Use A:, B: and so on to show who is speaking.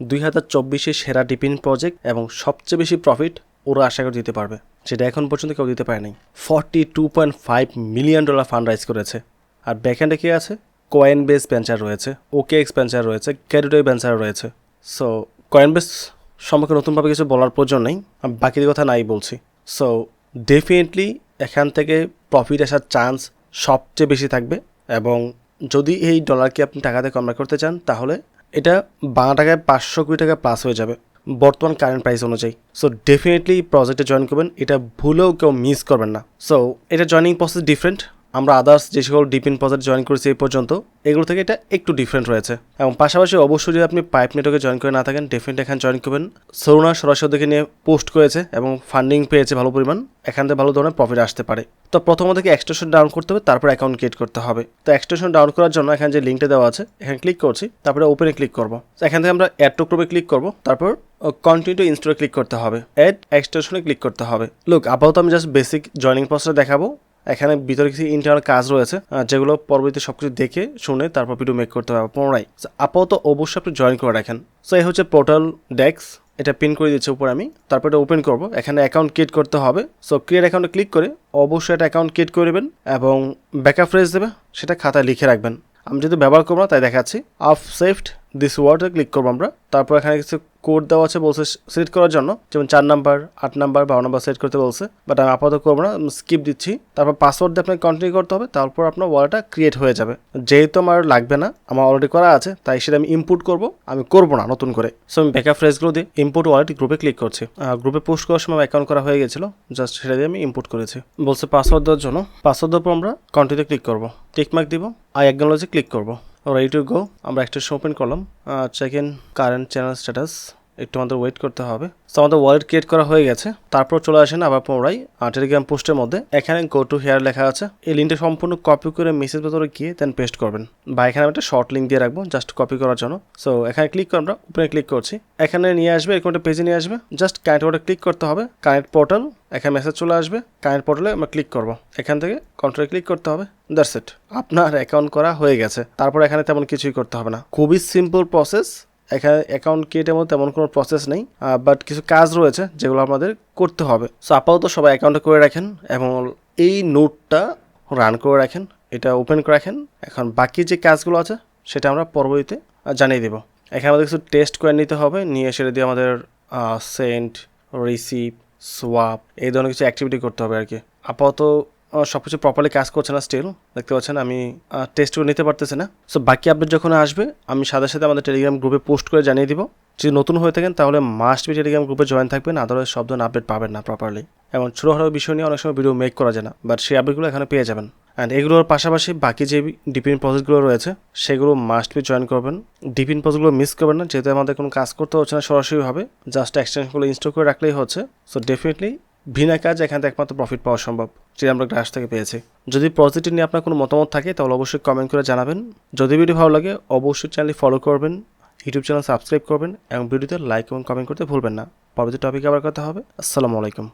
A: দুই হাজার চব্বিশে সেরা ডিপিন প্রজেক্ট এবং সবচেয়ে বেশি প্রফিট ওরা আশা করে দিতে পারবে। যেটা এখন পর্যন্ত কেউ দিতে পারেনি। Forty two point five million dollar fund raise করেছে। আর ব্যাকহ্যান্ডে কি আছে? কয়েন বেস ভেঞ্চার রয়েছে ওকে এক্সপেন্সার রয়েছে ক্যারিডোই ভেঞ্চার রয়েছে। সো কয়েন বেস সম্পর্কে নতুনভাবে কিছু বলার প্রয়োজন নেই, আমি বাকি কথা নাই বলছি। সো ডেফিনেটলি এখান থেকে প্রফিট আসার চান্স সবচেয়ে বেশি থাকবে এবং যদি এই ডলারকে আপনি টাকাতে কনভার্ট করতে চান, তাহলে এটা বাংলা টাকায় পাঁচশো কুড়ি টাকা প্লাস হয়ে যাবে। বর্তমান কারেন্ট প্রাইস অনুযায়ী। সো ডেফিনেটলি প্রজেক্টে জয়েন করবেন। এটা ভুলেও কেউ মিস করবেন না। সো এটা জয়নিং প্রসেস ডিফারেন্ট আমরা আদার্স যে সকল ডিপিন প্রজেক্ট জয়েন করেছি এই পর্যন্ত, এগুলো থেকে এটা একটু ডিফারেন্ট রয়েছে। এবং পাশাপাশি অবশ্যই যদি আপনি পাইপ নেটওয়ার্কে জয়েন করে না থাকেন ডেফিনেটলি এখানে জয়েন করবেন। সরুণা সরাসরি দেখে নিয়ে পোস্ট করেছে এবং ফান্ডিং পেয়েছে ভালো পরিমাণ। এখান থেকে ভালো ধরনের প্রফিট আসতে পারে। তো প্রথমত থেকে এক্সটেনশন ডাউন করতে হবে, তারপর অ্যাকাউন্ট ক্রিয়েট করতে হবে। তো এক্সটেনশন ডাউন করার জন্য এখানে যে লিঙ্কটা দেওয়া আছে, এখানে ক্লিক করছি, তারপরে ওপেনে ক্লিক করব। এখান থেকে আমরা অ্যাড টু ক্লিক করব, তারপর কন্টিনিউ টু ইনস্টলে ক্লিক করতে হবে। অ্যাড এক্সটেনশনে ক্লিক করতে হবে। লুক আপাতত আমি জাস্ট বেসিক জয়নিং প্রসেস দেখাবো। এখানে ভিতরে কিছু ইন্টারনাল কাজ রয়েছে যেগুলো পরবর্তীতে সব কিছু দেখে, শুনে তারপর ভিডিও মেক করতে হবে পুনরায়। আপাতত অবশ্যই আপনি জয়েন করে রাখেন। সো এই হচ্ছে পোর্টাল ডেক্স এটা পিন করে দিচ্ছে উপর আমি, তারপর এটা ওপেন করব। এখানে অ্যাকাউন্ট ক্রিয়েট করতে হবে। সো ক্রিয়েট অ্যাকাউন্টে ক্লিক করে অবশ্যই একটা অ্যাকাউন্ট ক্রিয়েট করে নেবেন এবং ব্যাকআপ ফ্রেজ দেবে, সেটা খাতায় লিখে রাখবেন। আমি যদি ব্যবহার করব না, তাই দেখাচ্ছি। অফ সেফট দিস ওয়ার্ডে ক্লিক করব আমরা। তারপর এখানে কিছু কোড দেওয়া আছে বলছে সিলেক্ট করার জন্য। যেমন চার নাম্বার আট নাম্বার বারো নাম্বার সেট করতে বলছে। বাট আমি আপাতত করব না স্কিপ দিচ্ছি। তারপর পাসওয়ার্ড দিয়ে আপনাকে কন্টিনিউ করতে হবে, তারপর আপনার ওয়ালেটটা ক্রিয়েট হয়ে যাবে। যেহেতু আমার লাগবে না, আমার অলরেডি করা আছে, তাই সেটা আমি ইম্পোর্ট করব, আমি করব না নতুন করে। সো আমি ব্যাকআপ ফ্রেজগুলো দিয়ে ইম্পোর্ট ওয়ালেট গ্রুপে ক্লিক করছি। গ্রুপে পোস্ট করার সময় অ্যাকাউন্ট করা হয়ে গেছিল জাস্ট সেটা দিয়ে আমি ইম্পোর্ট করেছি। বলছে পাসওয়ার্ড দেওয়ার জন্য পাসওয়ার্ড দেওয়ার পর আমরা কন্টিনিউতে ক্লিক করব। টিকমার্ক দিব আই অ্যাকনোলজি ক্লিক করব। রেডি টু গো আমরা একটা ওপেন করলাম check in current channel status একটু আমাদের ওয়েট করতে হবে। তো আমাদের ওয়ালেট ক্রিয়েট করা হয়ে গেছে। তারপর চলে আসেন আবার পুনরায় টেলিগ্রাম পোস্টের মধ্যে। এখানে গো টু হেয়ার লেখা আছে। এই লিঙ্কটা সম্পূর্ণ কপি করে মেসেজ ভেতরে গিয়ে দেন পেস্ট করবেন। বা এখানে আমি একটা শর্ট লিঙ্ক দিয়ে রাখব জাস্ট কপি করার জন্য। সো এখানে ক্লিক করে আমরা উপরে ক্লিক করছি। এখানে নিয়ে আসবে, এরকম একটা পেজে নিয়ে আসবে। জাস্ট কানেক্ট ওয়ার্ডে ক্লিক করতে হবে। কানেক্ট পোর্টাল এখানে মেসেজ চলে আসবে। কানেক্ট পোর্টালে আমরা ক্লিক করব। এখান থেকে কন্ট্রোলে ক্লিক করতে হবে। দ্যাটস ইট আপনার অ্যাকাউন্ট করা হয়ে গেছে। তারপর এখানে তেমন কিছুই করতে হবে না। খুবই সিম্পল প্রসেস অ্যাকাউন্ট ক্রিয়েটের মধ্যে তেমন কোনো প্রসেস নেই বাট কিছু কাজ রয়েছে যেগুলো আমাদের করতে হবে। সো আপাতত সবাই অ্যাকাউন্টে করে রাখেন এবং এই নোটটা রান করে রাখেন, এটা ওপেন করে রাখেন। এখন বাকি যে কাজগুলো আছে, সেটা আমরা পরবর্তীতে জানিয়ে দেবো। এখানে আমাদের কিছু টেস্ট করে নিতে হবে, নিয়ে সেটা দিয়ে আমাদের সেন্ট রিসিভ সোয়াপ এই ধরনের কিছু অ্যাক্টিভিটি করতে হবে আর কি। আপাতত সব কিছু প্রপারলি কাজ করছে না স্টিল দেখতে পাচ্ছেন আমি টেস্ট নিতে পারতেছি না। সো বাকি আপডেট যখন আসবে, আমি সাথে সাথে আমাদের টেলিগ্রাম গ্রুপে পোস্ট করে জানিয়ে দিব। যদি নতুন হয়ে থাকেন, তাহলে মাস্ট বি টেলিগ্রাম গ্রুপে জয়েন থাকবেন আদারওয়াইজ সব ধরনের আপডেট পাবেন না প্রপারলি এবং ছোটো খাটো বিষয় নিয়ে অনেক সময় ভিডিও মেক করা যায় না বাট সেই আপডেটগুলো এখানে পেয়ে যাবেন। অ্যান্ড এগুলোর পাশাপাশি বাকি যে ডিপিন প্রজেক্টগুলো রয়েছে, সেগুলো মাস্ট বি জয়েন করবেন। ডিপিন প্রজেক্টগুলো মিস করবেন না, যেহেতু আমাদের কোনো কাজ করতে হচ্ছে না সরাসরিভাবে জাস্ট এক্সটেনশনগুলো ইনস্টল করে রাখলেই হচ্ছে। সো ডেফিনেটলি বিনা কাজ এখান থেকে একমাত্র প্রফিট পাওয়া সম্ভব, যেটা আমরা গ্রাস থেকে পেয়েছি। যদি পজিটিভ নিয়ে আপনার কোনো মতামত থাকে, তাহলে অবশ্যই কমেন্ট করে জানাবেন। যদি ভিডিও ভালো লাগে, অবশ্যই চ্যানেলটি ফলো করবেন ইউটিউব চ্যানেল সাবস্ক্রাইব করবেন, এবং ভিডিওতে লাইক এবং কমেন্ট করতে ভুলবেন না। পরবর্তী টপিক আবার কথা হবে। আসসালামু আলাইকুম।